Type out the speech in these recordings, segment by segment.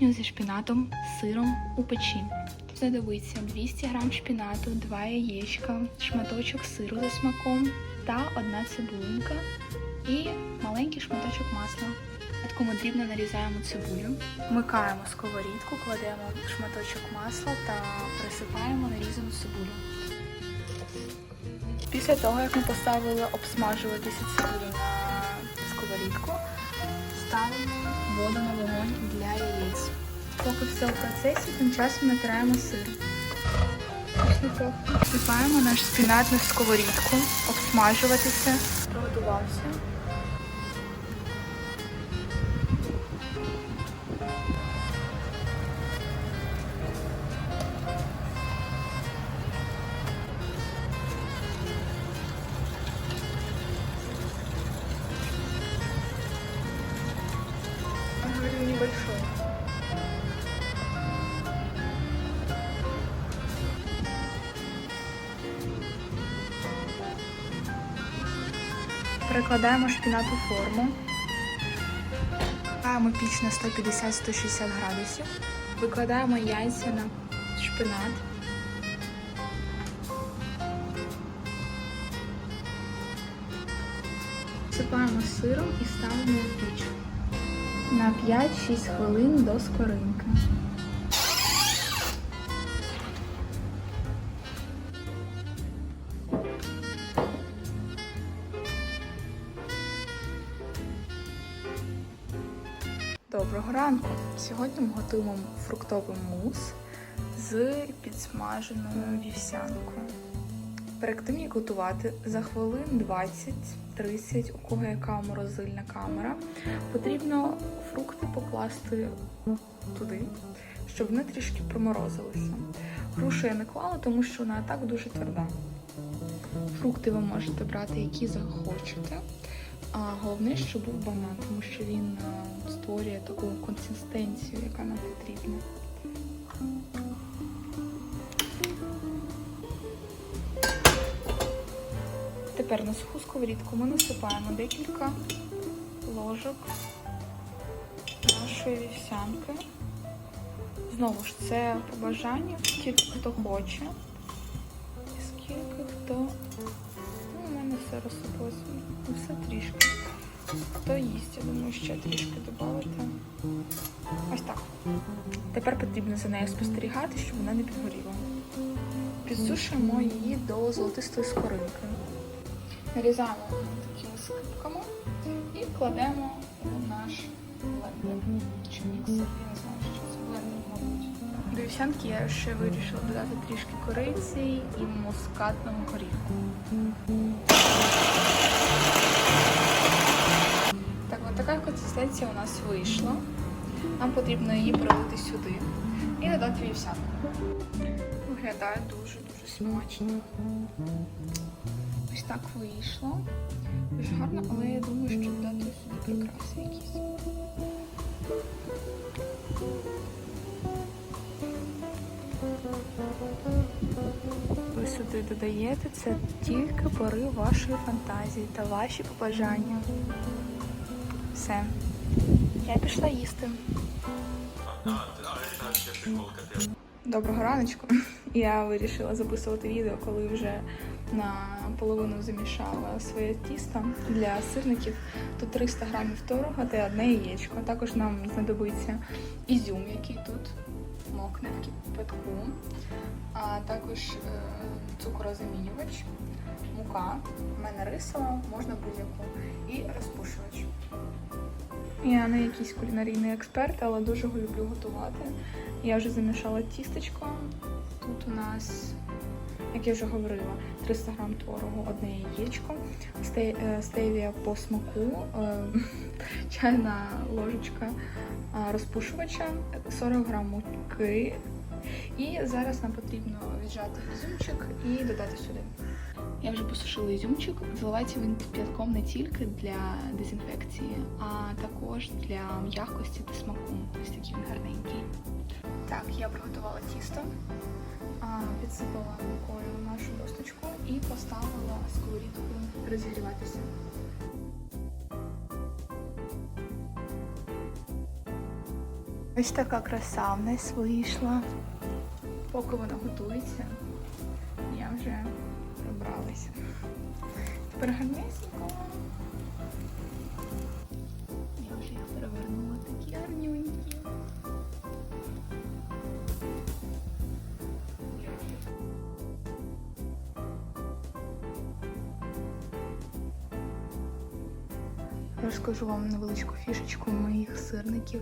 яєчню зі шпінатом, сиром у печі. Знадобиться 200 г шпінату, 2 яєчка, шматочок сиру за смаком та одна цибулинка і маленький шматочок масла. Ми дрібно нарізаємо цибулю, вмикаємо сковорідку, кладемо шматочок масла та присипаємо нарізану цибулю. Після того, як ми поставили обсмажуватися цибулю на сковорідку, ставимо воду на вогонь для яєць. Поки все в процесі, тим часом натираємо сир. Всипаємо наш спінат на сковорідку, обсмажуватися. Приготувався. Перекладаємо шпінат у форму. Ставимо піч на 150-160 градусів. Викладаємо яйця на шпинат. Всипаємо сиром і ставимо в піч на 5-6 хвилин до скоринки. Доброго ранку! Сьогодні ми готуємо фруктовий мус з підсмаженою вівсянкою. Перед тим як готувати за хвилин 20-30, у кого яка морозильна камера, потрібно фрукти покласти туди, щоб вони трішки проморозилися. Грушу я не клала, тому що вона так дуже тверда. Фрукти ви можете брати, які захочете. А головне, щоб був банан, тому що він е, створює таку консистенцію, яка нам потрібна. Тепер на суху сковорідку ми насипаємо декілька ложок нашої вівсянки. Знову ж це по бажанню, скільки хто хоче. Скільки. Ну, у мене все розсипалося. Ну, Все трішки. Хто їсть, я думаю, ще трішки додати. Ось так. Тепер потрібно за нею спостерігати, щоб вона не підгоріла. Підсушуємо її до золотистої скоринки. Нарізаємо такими скипками і кладемо вівсянки я ще вирішила додати трішки кориці і мускатного горіху. Так, от така консистенція у нас вийшла. Нам потрібно її пролити сюди і додати вівсянку. Виглядає дуже-дуже смачно. Ось так вийшло. Дуже гарно, але я думаю, що додати сюди прикраси якісь. Ви додаєте це тільки пори вашої фантазії та ваші побажання. Все. Я пішла їсти. Доброго раночку. Я вирішила записувати відео, коли вже наполовину замішала своє тісто для сирників. Тут 300 грамів творога та одне яєчко. Також нам знадобиться ізюм, який тут мокне в кипятку, а також е, цукорозамінювач, мука, в мене рисова, можна будь-яку, і розпушувач. Я не якийсь кулінарійний експерт, але дуже люблю готувати. Я вже замішала тістечко. Тут у нас, як я вже говорила, 300 грам творогу, одне яєчко, е, стевія по смаку, е, чайна ложечка е, розпушувача, 40 грам муки. І зараз нам потрібно віджати ізюмчик і додати сюди. Я вже посушила ізюмчик. Заливається він кип'ятком не тільки для дезінфекції, а також для м'якості та смаку. Ось такий він гарненький. Так, я приготувала тісто, підсипала мукою нашу досточку і поставила сковорідку розігріватися. Ось така краса в нас вийшла. Поки вона готується, я вже прибралася. Тепер гарнесенько. Розкажу вам невеличку фішечку моїх сирників.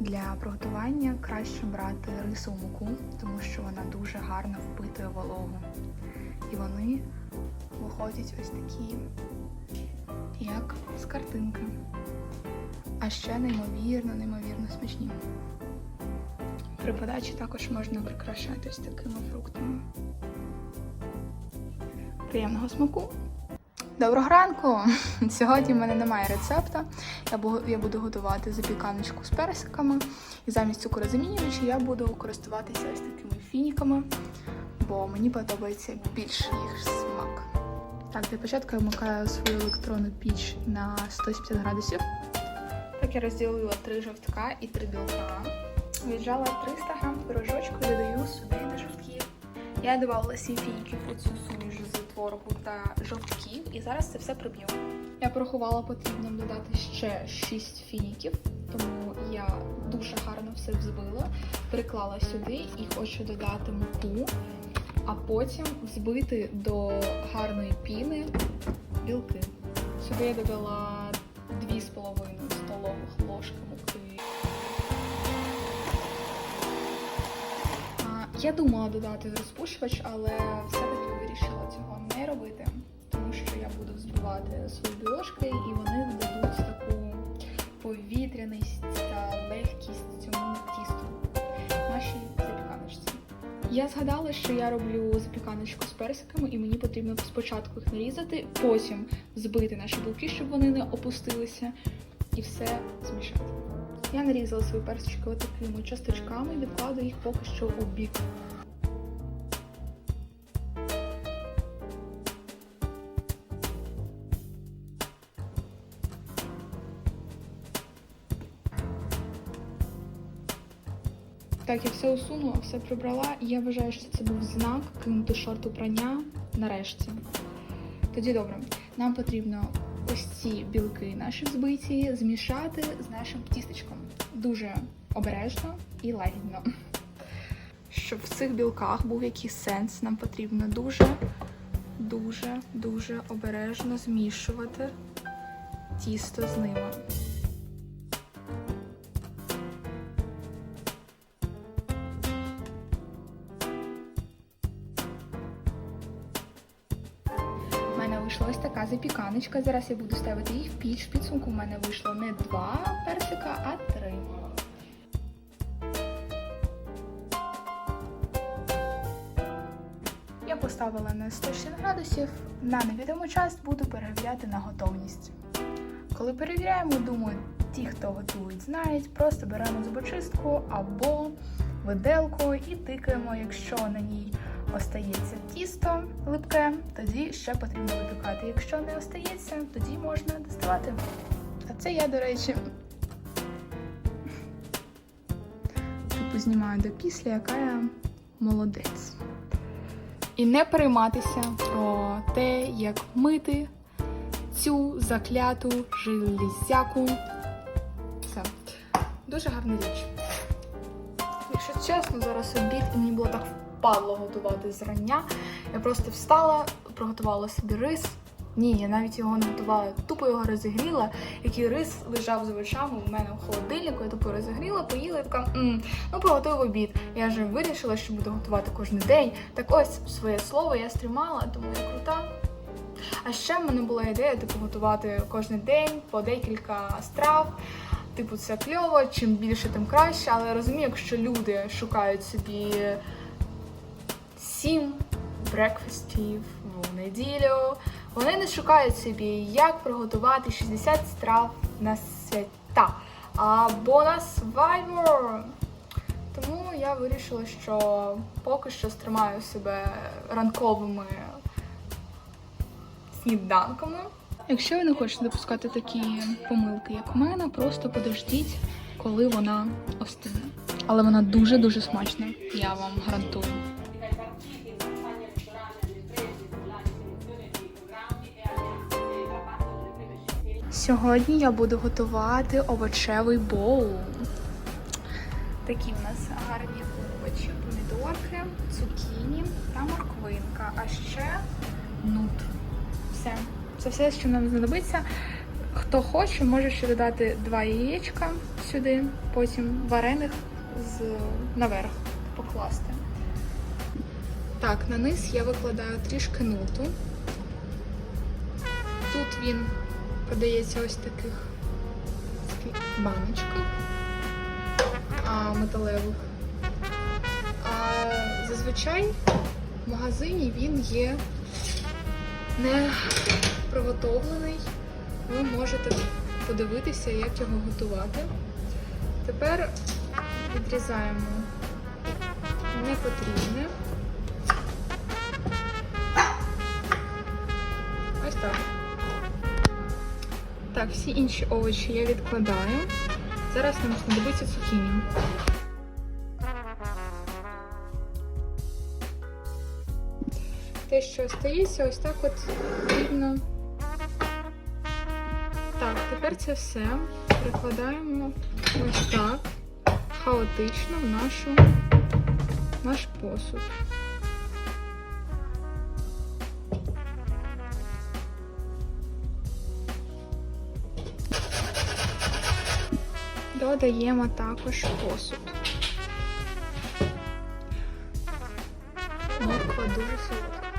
Для приготування краще брати рисову муку, тому що вона дуже гарно впитує вологу. І вони виходять ось такі, як з картинки. А ще неймовірно, неймовірно смачні. При подачі також можна прикрашати ось такими фруктами. Приємного смаку! Доброго ранку! Сьогодні в мене немає рецепта. Я буду готувати запіканочку з персиками. І замість цукорозамінювача я буду користуватися ось такими фініками, бо мені подобається більш їх смак. Так, для початку я вмикаю свою електронну піч на 170 градусів. Так, я розділила три жовтка і три білка. Віджала 300 грам пирожочку і додаю сюди до жовтків. Я додавала 7 фініків у цю суміш з творогу та жовтків, і зараз це все приб'ю. Я порахувала, потрібно додати ще 6 фініків, тому я дуже гарно все взбила, приклала сюди і хочу додати муку, а потім взбити до гарної піни білки. Сюди я додала 2,5 столових ложки муки. Я думала додати розпушувач, але не робити, тому що я буду збивати свої білошки і вони дадуть таку повітряність та легкість цьому тісту нашій запіканочці. Я згадала, що я роблю запіканочку з персиками, і мені потрібно спочатку їх нарізати, потім збити наші білки, щоб вони не опустилися, і все змішати. Я нарізала свої персички отакими часточками і відкладу їх поки що у бік. Все усунула, все прибрала, і я вважаю, що це був знак кинути шорту прання нарешті. Тоді добре, нам потрібно ось ці білки наші взбиті змішати з нашим тістечком. Дуже обережно і лагідно. Щоб в цих білках був якийсь сенс, нам потрібно дуже, дуже, дуже обережно змішувати тісто з ними. Вийшла ось така запіканочка. Зараз я буду ставити їх в піч. В підсумку в мене вийшло не два персика, а три. Я поставила на 160 градусів. На невідомий час буду перевіряти на готовність. Коли перевіряємо, думаю, ті, хто готують, знають, просто беремо зубочистку або виделку і тикаємо, якщо на ній остається тісто липке, тоді ще потрібно випікати. Якщо не остається, тоді можна доставати. А це я, до речі, типу знімаю до після, яка я молодець. І не перейматися про те, як мити цю закляту железяку. Це дуже гарна річ. Якщо чесно, зараз обід і мені було так впадло готувати зрання. Я просто встала, приготувала собі рис. Ні, я навіть його не готувала, тупо його розігріла. Який рис лежав з овочами у мене в холодильнику, я тупо розігріла, поїла і така, «М, ну приготую обід. Я вже вирішила, що буду готувати кожен день. Так ось своє слово я стримала, тому я крута. А ще в мене була ідея типу готувати кожен день по декілька страв. Типу, це кльово, чим більше, тим краще. Але я розумію, якщо люди шукають собі сім брекфастів в неділю, вони не шукають собі, як приготувати 60 страв на свята або на Survivor. Тому я вирішила, що поки що стримаю себе ранковими сніданками. Якщо ви не хочете допускати такі помилки, як у мене, просто подождіть коли вона остине. Але вона дуже-дуже смачна, я вам гарантую. Сьогодні я буду готувати овочевий боул. Такі в нас гарні овочі, помідорки, цукіні та морквинка, а ще нут. Все. Це все, що нам знадобиться. Хто хоче, може ще додати два яєчка сюди, потім варених з наверх. Так, на низ я викладаю трішки нуту. Тут він продається ось таких баночках металевих. А зазвичай в магазині він є не приготовлений. Ви можете подивитися, як його готувати. Тепер відрізаємо непотрібне. Так, всі інші овочі я відкладаю. Зараз нам знадобиться цукіні. Те, що остається, ось так от рівно. Так, тепер це все прикладаємо ось так, хаотично в нашу, наш посуд. Додаємо також посуд. Морква дуже солодка.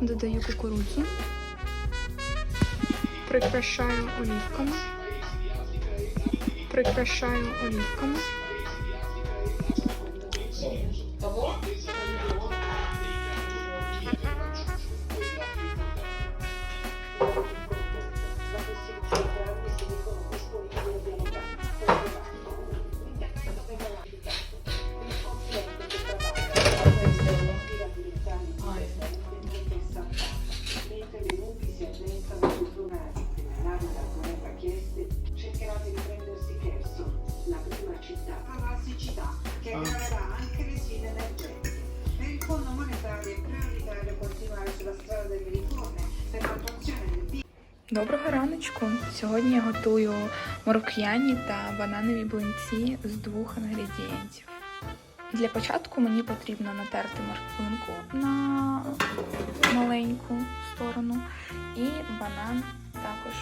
Додаю кукурудзу. Прикрашаю олівками. Прикрашаю олівками. Доброго! Сьогодні я готую морок'яні та бананові блинці з двох інгредієнтів. Для початку мені потрібно натерти морквинку на маленьку сторону і банан також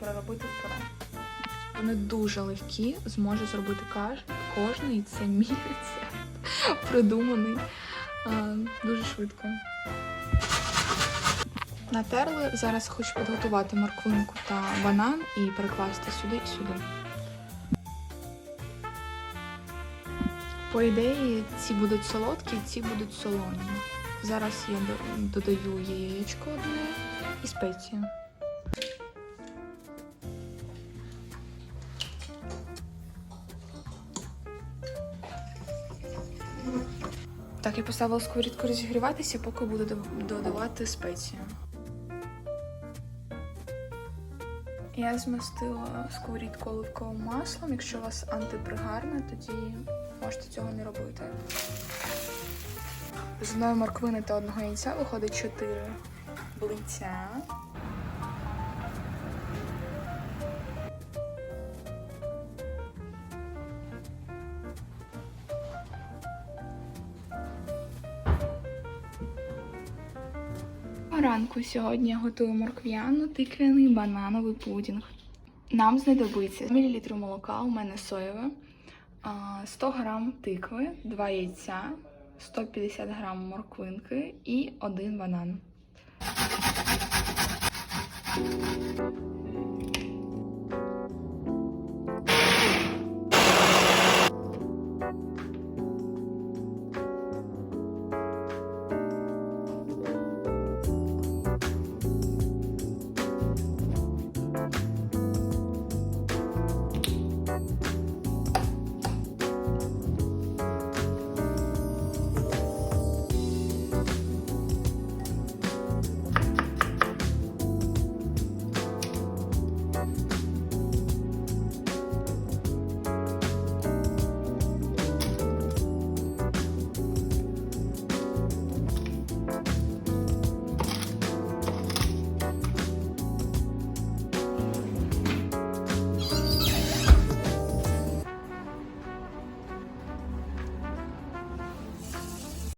переробити в пюре. Вони дуже легкі, зможе зробити каж- кожний, це мій рецепт, придуманий дуже швидко. Натерли. Зараз хочу підготувати морквинку та банан і перекласти сюди і сюди. По ідеї, ці будуть солодкі, ці будуть солоні. Зараз я додаю яєчко одне і спецію. Так, я поставила сковорідку розігріватися, поки буду додавати спецію. Я змастила сковорідку оливковим маслом. Якщо у вас антипригарне, тоді можете цього не робити. З одної морквини та одного яйця виходить 4 блинця. Ранку сьогодні я готую морквяну, тиквяний банановий пудінг. Нам знадобиться мл молока, у мене соєве, 100 г тикви, 2 яйця, 150 г морквинки і один банан.